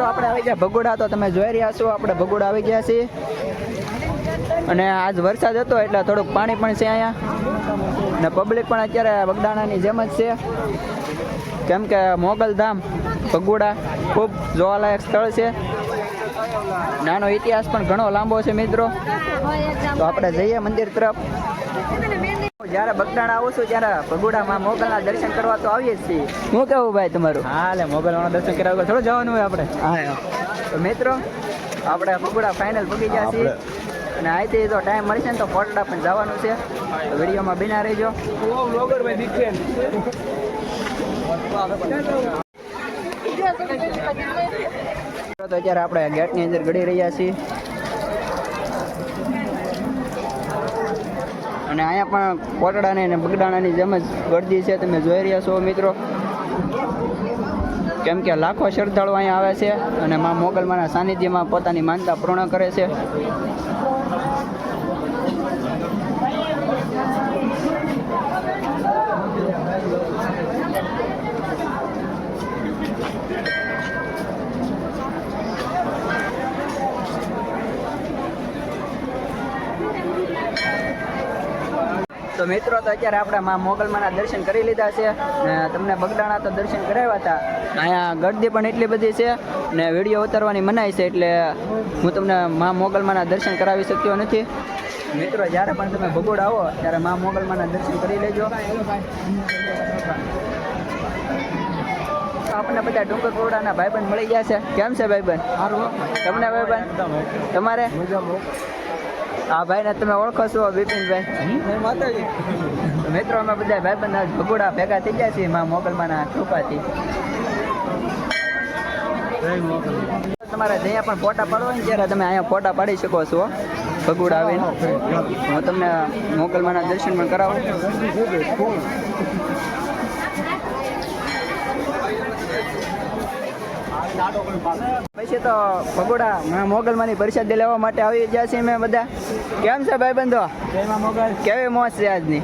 મિત્રો, આપણે આવી ગયા ભગોડા, તો તમે જોઈ રહ્યા છો, આપણે ભગોડા આવી ગયા છીએ. અને આજ વરસાદ હતો, એટલે થોડુંક પાણી પણ છે અહીંયા. ને પબ્લિક પણ અત્યારે બગદાણાની જેમ જ છે. કેમ કે મોગલધામ ભગોડા, ખૂબ જોવાલાયક સ્થળ છે. નાનો ઇતિહાસ પણ ઘણો લાંબો છે, મિત્રો. તો આપણે જઈએ મંદિર તરફ. જ્યારે બગદાણા આવું છું ત્યારે ભગુડામાં મોગલના દર્શન કરવા તો આવીએ જ છીએ. હું કેવું ભાઈ તમારું? હા મોબાઈલ વાળા દર્શન કરાવવા થોડું જવાનું હોય આપણે. હા તો મિત્રો આપણે ભગુડા ફાઇનલ પગી ગયા છીએ. અને અહીંથી જો ટાઈમ મળશે ને તો ફોટડા પણ જવાનું છે. તો વિડીયોમાં બિના રહેજો. તો અત્યારે આપણે ગેટની અંદર ગળી રહ્યા છીએ. અને અહીંયા પણ કોટડાની અને બગડાણાની જેમ જ ગળદી છે, તમે જોઈ રહ્યા છો મિત્રો. કેમ કે લાખો શ્રદ્ધાળુ અહીંયા આવે છે અને મા મોગલમાના સાનિધ્યમાં પોતાની માનતા પૂર્ણ કરે છે. તો મિત્રો, તો અત્યારે આપણે મા મોગલમાના દર્શન કરી લીધા છે ને તમને બગડાણા તો દર્શન કરાવ્યા હતા. અહીંયા ગરદી પણ એટલી બધી છે ને વીડિયો ઉતારવાની મનાઈ છે એટલે હું તમને મા મોગલમાના દર્શન કરાવી શક્યો નથી. મિત્રો, જ્યારે પણ તમે ભગોડ આવો, ત્યારે મા મોગલમાના દર્શન કરી લેજો. આપણને બધા ડુંગર કોરડાના ભાઈબંધ મળી ગયા છે. કેમ છે ભાઈબંધ? તમને ભાઈબંધ? તમારે? હા ભાઈને તમે ઓળખો છો બિપિનભાઈ મિત્રો અમે બધા ભાઈબંધ આજ ભગોડા ભેગા થઈ ગયા છીએ મા મોગલમાના કૃપાથી. તમારે જ્યાં પણ ફોટા પાડવા હોય ને ત્યારે તમે અહીંયા ફોટા પાડી શકો છો ભગુડ આવીને. હું તમને મોગલમાના દર્શન પણ કરાવું. પછી તો ભગોડા મા મોગલમાની પરિષદ લેવા માટે આવી ગયા છીએ મેં બધા. કેમ છે ભાઈબંધો? કેવી મોજ છે આજની?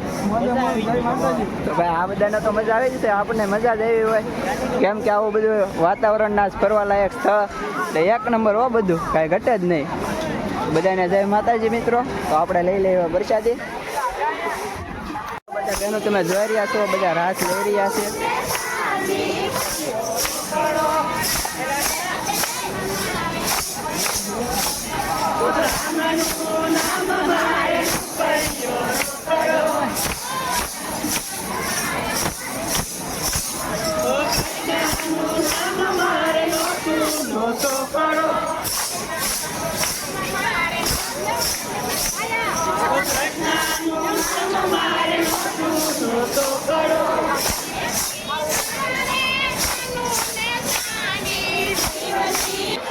તો ભાઈ આ બધાને તો મજા આવી જશે આપણને મજા જ એવી હોય. કેમ કે આવું બધું વાતાવરણના ફરવા લાયક સ્થળ. એક નંબર હો બધું કાંઈ ઘટે જ નહીં. બધાને જય માતાજી મિત્રો. તો આપણે લઈ લઈએ પ્રસાદી બધા બહેનો તમે જોઈ રહ્યા છો બધા રાસ લઈ રહ્યા છે.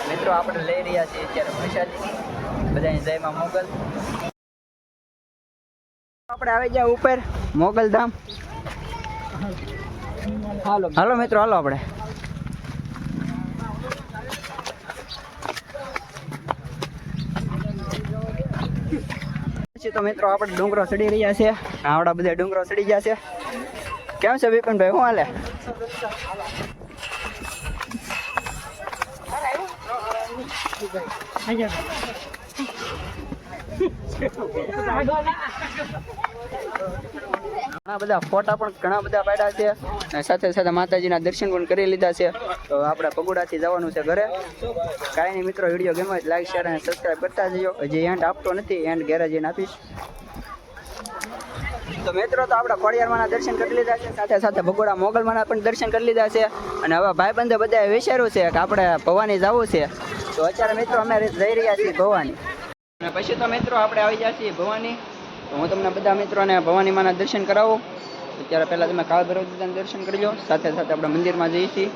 મિત્રો આપણે લઈ રહ્યા છીએ અત્યારે પ્રસાદી બધાની જયમાં મોગલ. આપણે આવી ગયા ઉપર. મોગલ ધામ. હાલો. હાલો મિત્રો હાલો આપણે. તો મિત્રો આપણે ડુંગરો ચડી રહ્યા છે. આવડા બધા ડુંગરો ચડી ગયા છે. કેમ છે વિપિનભાઈ શું હાલે? ઘણા બધા ફોટા પણ ઘણા બધા પાડ્યા છે. અને સાથે સાથે માતાજીના દર્શન પણ કરી લીધા છે. તો આપણે પગોડાથી જવાનું છે ઘરે. કાંઈ નહીં મિત્રો, વીડિયો ગમે લાઈક શેર અને સબસ્ક્રાઈબ કરતા જજો. હજી એન્ડ આપતો નથી એન્ડ ઘેરે જઈને આપીશ. તો મિત્રો, તો આપણે ખોડિયારમાંના દર્શન કરી લીધા છે. સાથે સાથે ભગોડા મોગલમાંના પણ દર્શન કરી લીધા છે. અને હવે ભાઈબંધે બધાએ વિચાર્યું છે કે આપણે ભવાની જવું છે. તો અત્યારે મિત્રો, અમે જઈ રહ્યા છીએ ભવાની. અને પછી તો મિત્રો આપણે આવી જાય છીએ ભવાની. તો હું તમને બધા મિત્રોને ભવાની માના દર્શન કરાવું. અત્યારે પહેલાં તમે કાળ ભૈરવ દર્શન કરી લો. સાથે સાથે આપણે મંદિરમાં જઈએ છીએ.